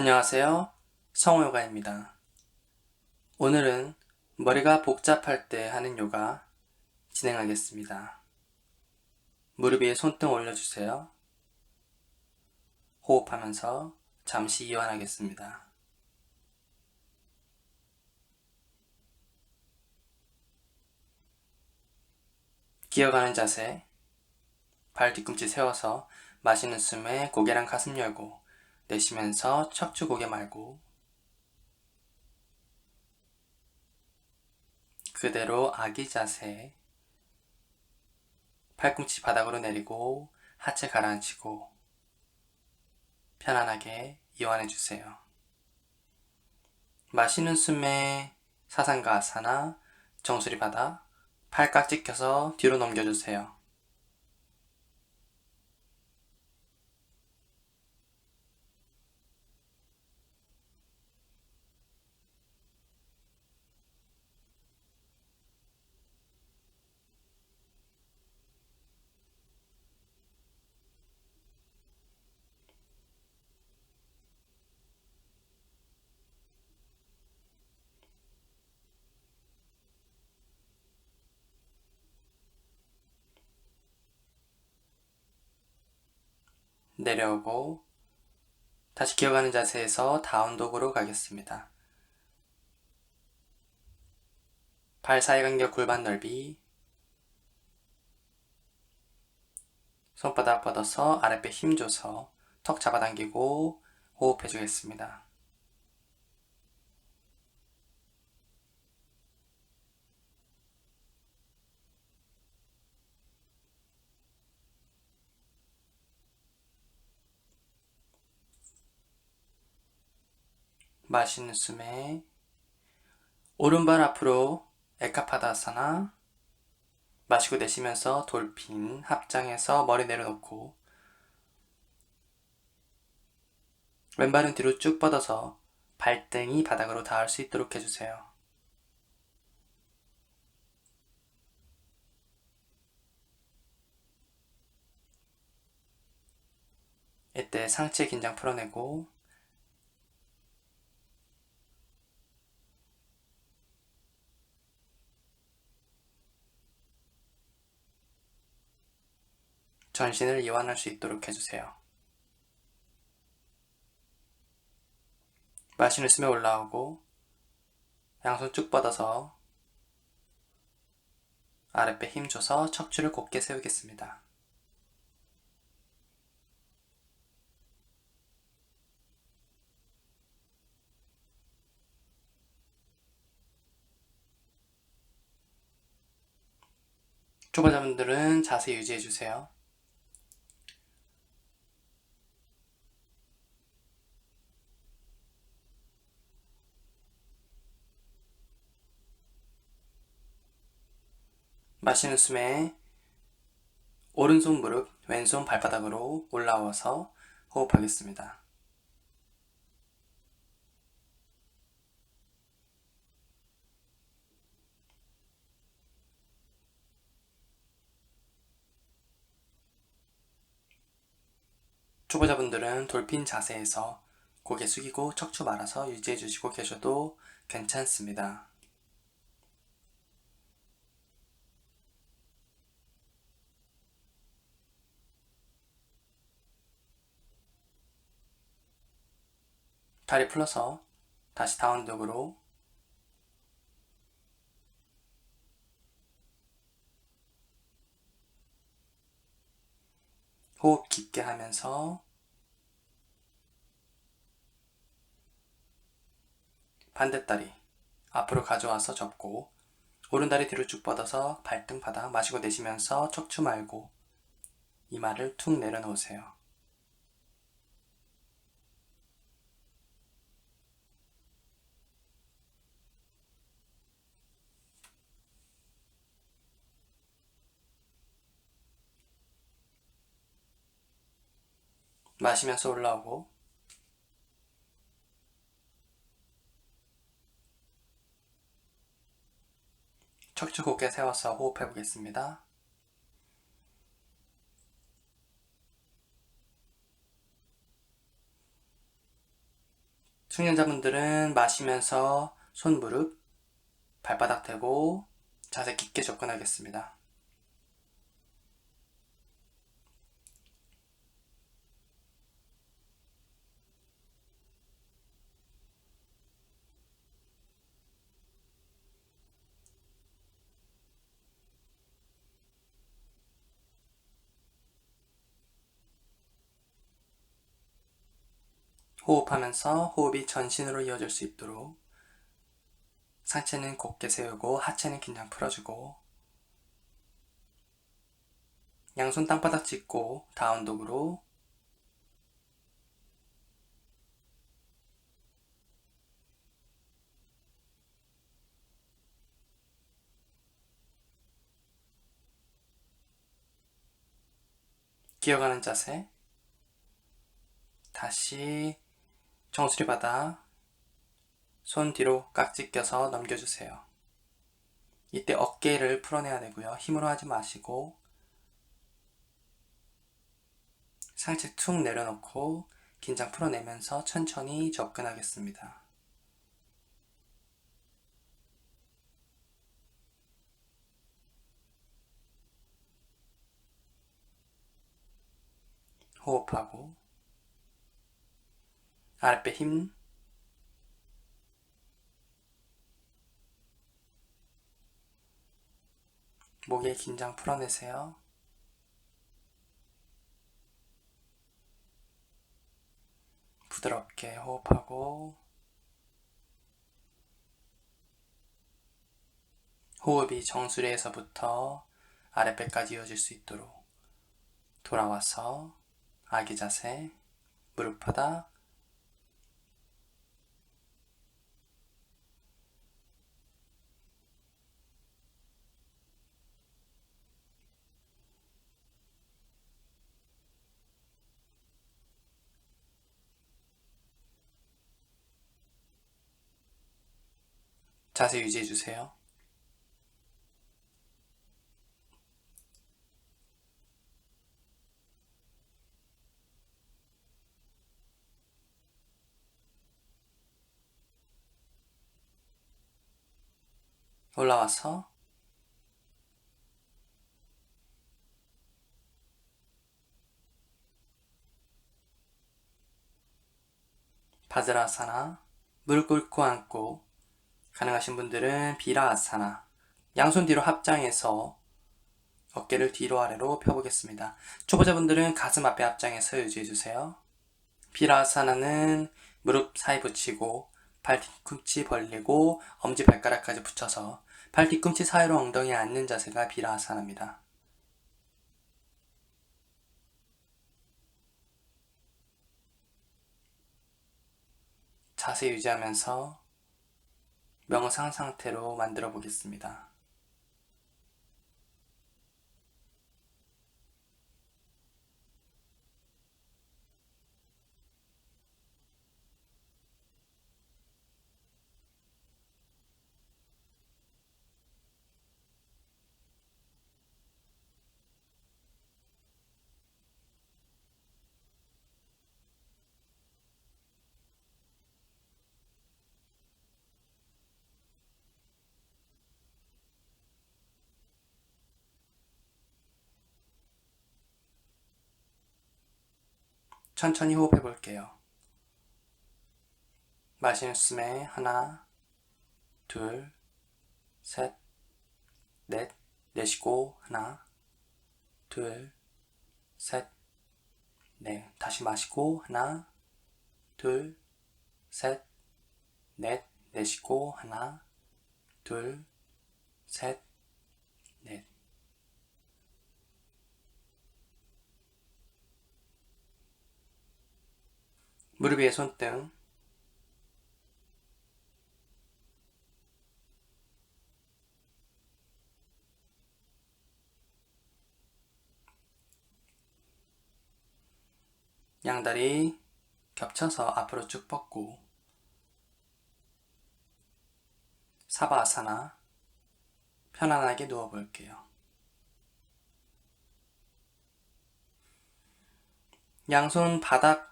안녕하세요. 성호요가입니다. 오늘은 머리가 복잡할 때 하는 요가 진행하겠습니다. 무릎 위에 손등 올려주세요. 호흡하면서 잠시 이완하겠습니다. 기어가는 자세, 발 뒤꿈치 세워서 마시는 숨에 고개랑 가슴 열고 내쉬면서 척추 고개 말고 그대로 아기 자세 팔꿈치 바닥으로 내리고 하체 가라앉히고 편안하게 이완해 주세요. 마시는 숨에 사상가 아사나 정수리 바닥 팔깍지 껴서 뒤로 넘겨주세요. 내려오고 다시 기어가는 자세에서 다운독으로 가겠습니다. 발 사이 간격 골반 넓이 손바닥 뻗어서 아랫배 힘 줘서 턱 잡아당기고 호흡해 주겠습니다. 마시는 숨에 오른발 앞으로 에카파다사나 마시고 내쉬면서 돌핀 합장해서 머리 내려놓고 왼발은 뒤로 쭉 뻗어서 발등이 바닥으로 닿을 수 있도록 해주세요. 이때 상체 긴장 풀어내고 전신을 이완할 수 있도록 해주세요. 마시는 숨에 올라오고 양손 쭉 뻗어서 아랫배 힘줘서 척추를 곧게 세우겠습니다. 초보자분들은 자세 유지해주세요. 마시는 숨에 오른손 무릎, 왼손 발바닥으로 올라와서 호흡하겠습니다. 초보자분들은 돌핀 자세에서 고개 숙이고 척추 말아서 유지해 주시고 계셔도 괜찮습니다. 다리 풀어서 다시 다운독으로 호흡 깊게 하면서 반대다리 앞으로 가져와서 접고 오른다리 뒤로 쭉 뻗어서 발등 바닥 마시고 내쉬면서 척추 말고 이마를 툭 내려놓으세요. 마시면서 올라오고 척추 곧게 세워서 호흡해 보겠습니다. 숙련자분들은 마시면서 손 무릎 발바닥 대고 자세 깊게 접근하겠습니다. 호흡하면서 호흡이 전신으로 이어질 수 있도록 상체는 곧게 세우고 하체는 긴장 풀어주고 양손 땅바닥 짚고 다운독으로 기어가는 자세 다시 정수리 바닥 손 뒤로 깍지 껴서 넘겨주세요. 이때 어깨를 풀어내야 되고요. 힘으로 하지 마시고 상체 툭 내려놓고 긴장 풀어내면서 천천히 접근하겠습니다. 호흡하고 아랫배 힘 목에 긴장 풀어내세요. 부드럽게 호흡하고 호흡이 정수리에서부터 아랫배까지 이어질 수 있도록 돌아와서 아기 자세 무릎 바닥 자세 유지해 주세요. 올라와서 바드라사나 무릎 꿇고 앉고 가능하신 분들은 비라아사나 양손 뒤로 합장해서 어깨를 뒤로 아래로 펴보겠습니다. 초보자분들은 가슴 앞에 합장해서 유지해주세요. 비라아사나는 무릎 사이 붙이고 발 뒤꿈치 벌리고 엄지 발가락까지 붙여서 발 뒤꿈치 사이로 엉덩이에 앉는 자세가 비라아사나입니다. 자세 유지하면서 명상 상태로 만들어 보겠습니다. 천천히 호흡해 볼게요. 마시는 숨에 하나, 둘, 셋, 넷, 내쉬고 하나, 둘, 셋, 넷. 다시 마시고 하나, 둘, 셋, 넷, 내쉬고 하나, 둘, 셋, 넷. 무릎 위에 손등 양다리 겹쳐서 앞으로 쭉 뻗고 사바아사나 편안하게 누워 볼게요. 양손 바닥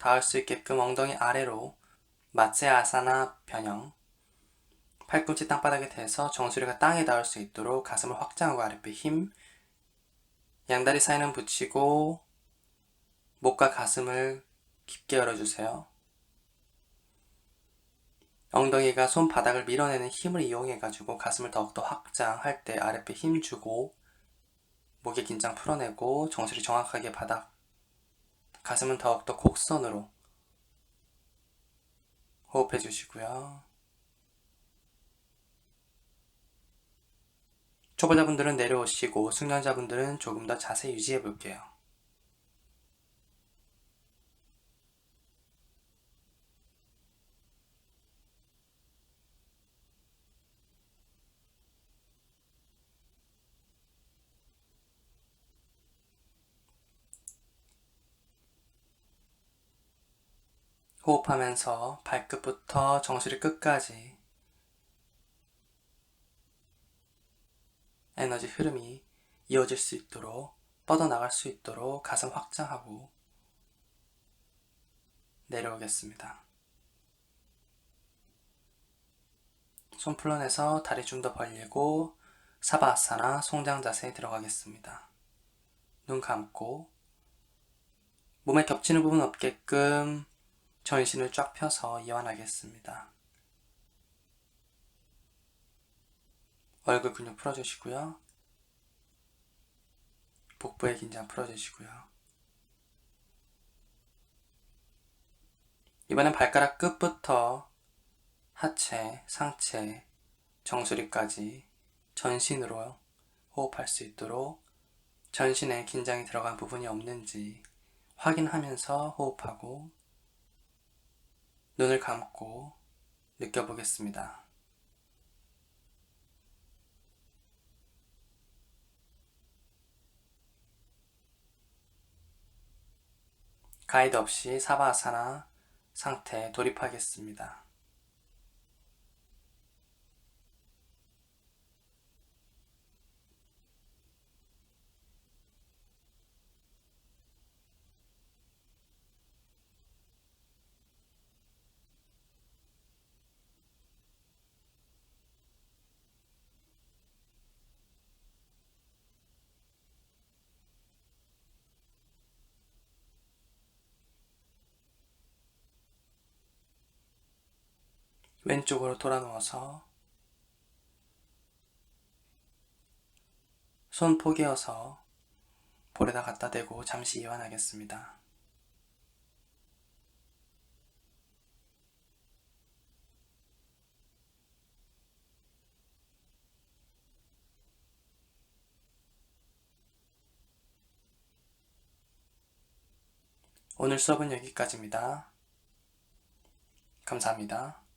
닿을 수 있게끔 엉덩이 아래로 마츠아사나 변형 팔꿈치 땅바닥에 대서 정수리가 땅에 닿을 수 있도록 가슴을 확장하고 아랫배 힘 양다리 사이는 붙이고 목과 가슴을 깊게 열어주세요. 엉덩이가 손바닥을 밀어내는 힘을 이용해가지고 가슴을 더욱더 확장할 때 아랫배 힘 주고 목의 긴장 풀어내고 정수리 정확하게 바닥 가슴은 더욱더 곡선으로 호흡해 주시고요. 초보자분들은 내려오시고 숙련자분들은 조금 더 자세 유지해 볼게요. 호흡하면서 발끝부터 정수리 끝까지 에너지 흐름이 이어질 수 있도록 뻗어나갈 수 있도록 가슴 확장하고 내려오겠습니다. 손 풀어내서 다리 좀 더 벌리고 사바아사나 송장 자세에 들어가겠습니다. 눈 감고 몸에 겹치는 부분 없게끔 전신을 쫙 펴서 이완하겠습니다. 얼굴 근육 풀어주시고요. 복부의 긴장 풀어주시고요. 이번엔 발가락 끝부터 하체, 상체, 정수리까지 전신으로 호흡할 수 있도록 전신에 긴장이 들어간 부분이 없는지 확인하면서 호흡하고 눈을 감고 느껴보겠습니다. 가이드 없이 사바아사나 상태에 돌입하겠습니다. 왼쪽으로 돌아 누워서 손 포개어서 볼에다 갖다 대고 잠시 이완하겠습니다. 오늘 수업은 여기까지입니다. 감사합니다.